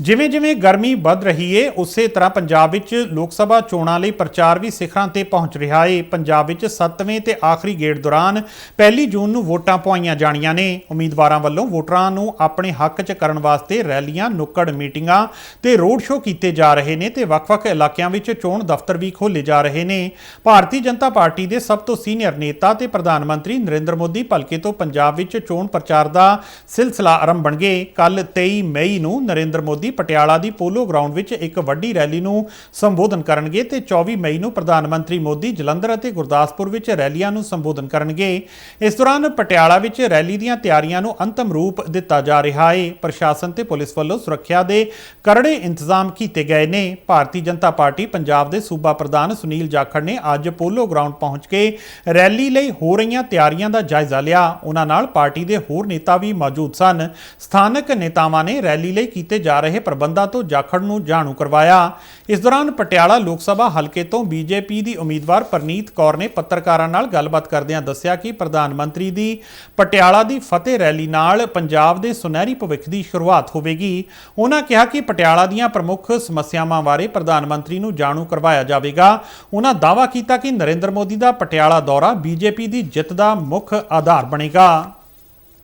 ਜਿਵੇਂ ਜਿਵੇਂ ਗਰਮੀ ਵੱਧ ਰਹੀ ਏ, ਉਸੇ ਤਰ੍ਹਾਂ ਪੰਜਾਬ ਵਿੱਚ ਲੋਕ ਸਭਾ ਚੋਣਾਂ ਲਈ ਪ੍ਰਚਾਰ ਵੀ ਸਿਖਰਾਂ ਤੇ ਪਹੁੰਚ ਰਿਹਾ ਏ। ਪੰਜਾਬ ਵਿੱਚ 7ਵੇਂ ਤੇ ਆਖਰੀ ਗੇੜ ਦੌਰਾਨ ਪਹਿਲੀ ਜੂਨ ਨੂੰ ਵੋਟਾਂ ਪਵਾਈਆਂ ਜਾਣੀਆਂ ਨੇ। ਉਮੀਦਵਾਰਾਂ ਵੱਲੋਂ ਵੋਟਰਾਂ ਨੂੰ ਆਪਣੇ ਹੱਕ 'ਚ ਕਰਨ ਵਾਸਤੇ ਰੈਲੀਆਂ, ਨੁੱਕੜ ਮੀਟਿੰਗਾਂ ਤੇ ਰੋਡ ਸ਼ੋਅ ਕੀਤੇ ਜਾ ਰਹੇ ਨੇ ਤੇ ਵੱਖ-ਵੱਖ ਇਲਾਕਿਆਂ ਵਿੱਚ ਚੋਣ ਦਫ਼ਤਰ ਵੀ ਖੋਲ੍ਹੇ ਜਾ ਰਹੇ ਨੇ। ਭਾਰਤੀ ਜਨਤਾ ਪਾਰਟੀ ਦੇ ਸਭ ਤੋਂ ਸੀਨੀਅਰ ਨੇਤਾ ਤੇ ਪ੍ਰਧਾਨ ਮੰਤਰੀ ਨਰਿੰਦਰ ਮੋਦੀ ਭਲਕੇ ਤੋਂ ਪੰਜਾਬ ਵਿੱਚ ਚੋਣ ਪ੍ਰਚਾਰ ਦਾ ਸਿਲਸਿਲਾ ਆਰੰਭਣਗੇ ਕੱਲ 23 ਮਈ ਨੂੰ ਨਰਿੰਦਰ ਮੋਦੀ ਪਟਿਆਲਾ ਦੀ ਪੋਲੋ ਗਰਾਊਂਡ ਵਿੱਚ ਇੱਕ ਵੱਡੀ ਰੈਲੀ ਨੂੰ ਸੰਬੋਧਨ ਕਰਨਗੇ ਤੇ 24 ਮਈ ਨੂੰ ਪ੍ਰਧਾਨ ਮੰਤਰੀ ਮੋਦੀ ਜਲੰਧਰ ਅਤੇ ਗੁਰਦਾਸਪੁਰ ਵਿੱਚ ਰੈਲੀਆਂ ਨੂੰ ਸੰਬੋਧਨ ਕਰਨਗੇ। ਇਸ ਦੌਰਾਨ ਪਟਿਆਲਾ ਵਿੱਚ ਰੈਲੀ ਦੀਆਂ ਤਿਆਰੀਆਂ ਨੂੰ ਅੰਤਮ ਰੂਪ ਦਿੱਤਾ ਜਾ ਰਿਹਾ ਹੈ ਪ੍ਰਸ਼ਾਸਨ ਤੇ ਪੁਲਿਸ ਵੱਲੋਂ ਸੁਰੱਖਿਆ ਦੇ ਕਰੜੇ ਇੰਤਜ਼ਾਮ ਕੀਤੇ ਗਏ ਨੇ। ਭਾਰਤੀ ਜਨਤਾ ਪਾਰਟੀ ਪੰਜਾਬ ਦੇ ਸੂਬਾ ਪ੍ਰਧਾਨ ਸੁਨੀਲ ਜਾਖੜ ਨੇ ਅੱਜ ਪੋਲੋ ਗਰਾਊਂਡ ਪਹੁੰਚ ਕੇ ਰੈਲੀ ਲਈ ਹੋ ਰਹੀਆਂ ਤਿਆਰੀਆਂ ਦਾ ਜਾਇਜ਼ਾ ਲਿਆ। ਉਹਨਾਂ ਨਾਲ ਪਾਰਟੀ ਦੇ ਹੋਰ ਨੇਤਾ ਵੀ ਮੌਜੂਦ ਸਨ। ਸਥਾਨਕ ਨੇਤਾਵਾਂ ਨੇ ਰੈਲੀ ਲਈ ਕੀਤੇ ਜਾ ਰਹੇ ਰਹੇ ਪ੍ਰਬੰਧਾਂ ਤੋਂ ਜਾਖੜ ਨੂੰ ਜਾਣੂ ਕਰਵਾਇਆ। ਇਸ ਦੌਰਾਨ ਪਟਿਆਲਾ ਲੋਕ ਸਭਾ ਹਲਕੇ ਤੋਂ ਬੀਜੇਪੀ ਦੀ ਉਮੀਦਵਾਰ ਪਰਨੀਤ ਕੌਰ ਨੇ ਪੱਤਰਕਾਰਾਂ ਨਾਲ ਗੱਲਬਾਤ ਕਰਦਿਆਂ ਦੱਸਿਆ ਕਿ ਪ੍ਰਧਾਨ ਮੰਤਰੀ ਦੀ ਪਟਿਆਲਾ ਦੀ ਫਤਿਹ ਰੈਲੀ ਨਾਲ ਪੰਜਾਬ ਦੇ ਸੁਨਹਿਰੀ ਭਵਿੱਖ ਦੀ ਸ਼ੁਰੂਆਤ ਹੋਵੇਗੀ। ਉਹਨਾਂ ਕਿਹਾ ਕਿ ਪਟਿਆਲਾ ਦੀਆਂ ਪ੍ਰਮੁੱਖ ਸਮੱਸਿਆਵਾਂ ਬਾਰੇ ਪ੍ਰਧਾਨ ਮੰਤਰੀ ਨੂੰ ਜਾਣੂ ਕਰਵਾਇਆ ਜਾਵੇਗਾ। ਉਹਨਾਂ ਦਾਅਵਾ ਕੀਤਾ ਕਿ ਨਰਿੰਦਰ ਮੋਦੀ ਦਾ ਪਟਿਆਲਾ ਦੌਰਾ ਬੀਜੇਪੀ ਦੀ ਜਿੱਤ ਦਾ ਮੁੱਖ ਆਧਾਰ ਬਣੇਗਾ।